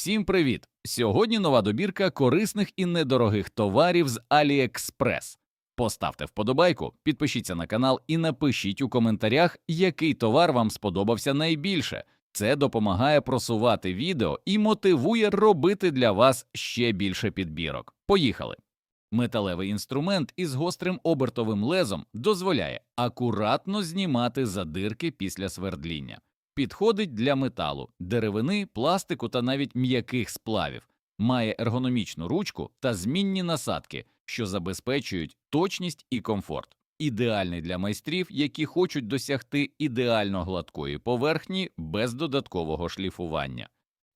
Всім привіт! Сьогодні нова добірка корисних і недорогих товарів з AliExpress. Поставте вподобайку, підпишіться на канал і напишіть у коментарях, який товар вам сподобався найбільше. Це допомагає просувати відео і мотивує робити для вас ще більше підбірок. Поїхали! Металевий інструмент із гострим обертовим лезом дозволяє акуратно знімати задирки після свердління. Підходить для металу, деревини, пластику та навіть м'яких сплавів. Має ергономічну ручку та змінні насадки, що забезпечують точність і комфорт. Ідеальний для майстрів, які хочуть досягти ідеально гладкої поверхні без додаткового шліфування.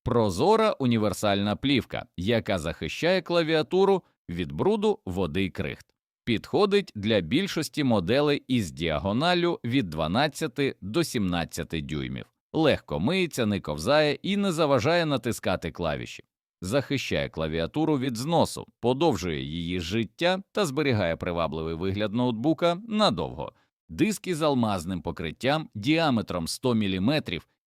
Прозора універсальна плівка, яка захищає клавіатуру від бруду, води й крихт. Підходить для більшості моделей із діагоналю від 12 до 17 дюймів. Легко миється, не ковзає і не заважає натискати клавіші. Захищає клавіатуру від зносу, подовжує її життя та зберігає привабливий вигляд ноутбука надовго. Диски з алмазним покриттям діаметром 100 мм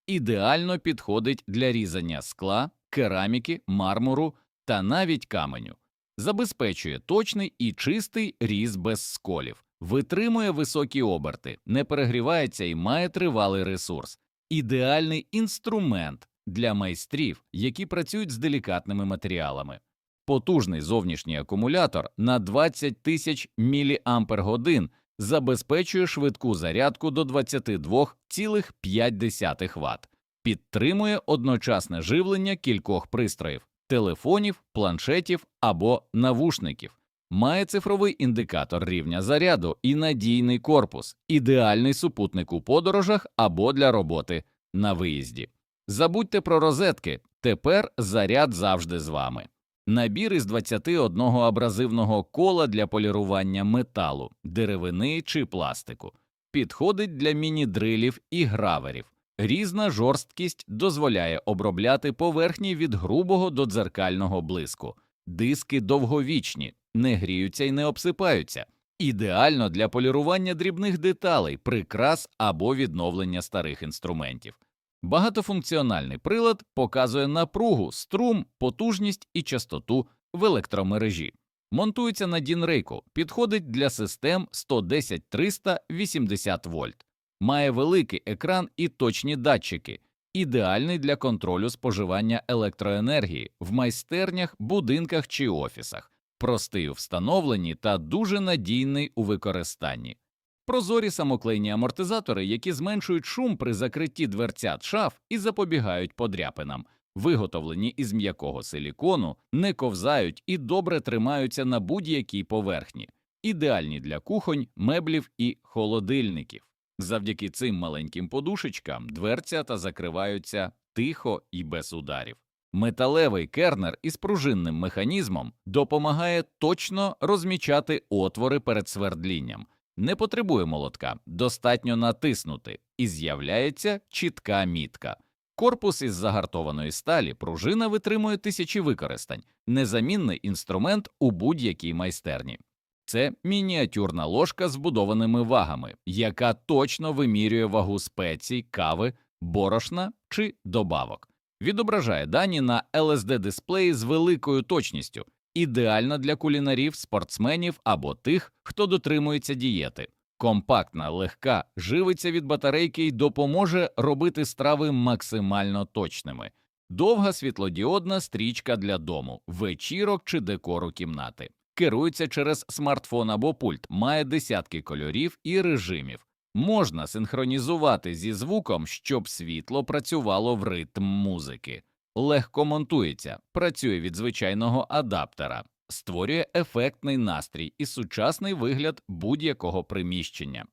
ідеально підходить для різання скла, кераміки, мармуру та навіть каменю забезпечує точний і чистий різ без сколів, витримує високі оберти, не перегрівається і має тривалий ресурс, ідеальний інструмент для майстрів, які працюють з делікатними матеріалами. Потужний зовнішній акумулятор на 20 тисяч мАч забезпечує швидку зарядку до 22,5 Вт, підтримує одночасне живлення кількох пристроїв телефонів, планшетів або навушників. Має цифровий індикатор рівня заряду і надійний корпус, ідеальний супутник у подорожах або для роботи на виїзді. Забудьте про розетки, тепер заряд завжди з вами. Набір із 21 абразивного кола для полірування металу, деревини чи пластику. Підходить для міні-дрилів і граверів. Різна жорсткість дозволяє обробляти поверхні від грубого до дзеркального блиску. Диски довговічні, не гріються і не обсипаються. Ідеально для полірування дрібних деталей, прикрас або відновлення старих інструментів. Багатофункціональний прилад показує напругу, струм, потужність і частоту в електромережі. Монтується на дінрейку, підходить для систем 110-380 вольт має великий екран і точні датчики, ідеальний для контролю споживання електроенергії в майстернях, будинках чи офісах, простий у встановленні та дуже надійний у використанні. Прозорі самоклейні амортизатори, які зменшують шум при закритті дверцят шаф і запобігають подряпинам, виготовлені із м'якого силікону, не ковзають і добре тримаються на будь-якій поверхні, ідеальні для кухонь, меблів і холодильників. Завдяки цим маленьким подушечкам дверцята закриваються тихо і без ударів. Металевий кернер із пружинним механізмом допомагає точно розмічати отвори перед свердлінням, не потребує молотка, достатньо натиснути, і з'являється чітка мітка. Корпус із загартованої сталі пружина витримує тисячі використань, незамінний інструмент у будь-якій майстерні. Це мініатюрна ложка з будованими вагами, яка точно вимірює вагу спецій, кави, борошна чи добавок. Відображає дані на lsd дисплеї з великою точністю, ідеальна для кулінарів, спортсменів або тих, хто дотримується дієти. Компактна, легка, живиться від батарейки і допоможе робити страви максимально точними. Довга світлодіодна стрічка для дому, вечірок чи декору кімнати керується через смартфон або пульт, має десятки кольорів і режимів. Можна синхронізувати зі звуком, щоб світло працювало в ритм музики, легко монтується, працює від звичайного адаптера, створює ефектний настрій і сучасний вигляд будь-якого приміщення.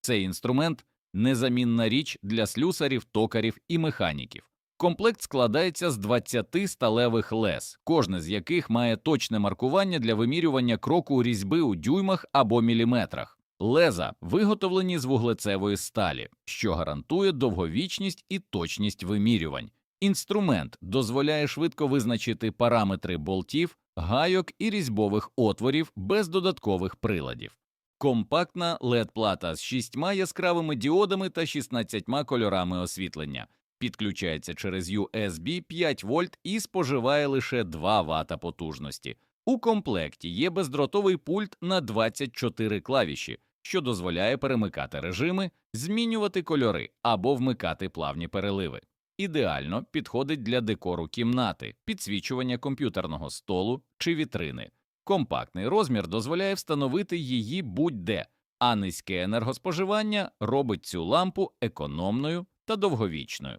Цей інструмент незамінна річ для слюсарів, токарів і механіків. Комплект складається з 20 сталевих лез, кожне з яких має точне маркування для вимірювання кроку різьби у дюймах або міліметрах. Леза виготовлені з вуглецевої сталі, що гарантує довговічність і точність вимірювань. Інструмент дозволяє швидко визначити параметри болтів, гайок і різьбових отворів без додаткових приладів. Компактна led плата з шістьма яскравими діодами та 16 кольорами освітлення підключається через USB 5 вольт і споживає лише 2 Вт потужності. У комплекті є бездротовий пульт на 24 клавіші, що дозволяє перемикати режими, змінювати кольори або вмикати плавні переливи. Ідеально підходить для декору кімнати, підсвічування комп'ютерного столу чи вітрини. Компактний розмір дозволяє встановити її будь-де, а низьке енергоспоживання робить цю лампу економною та довговічною.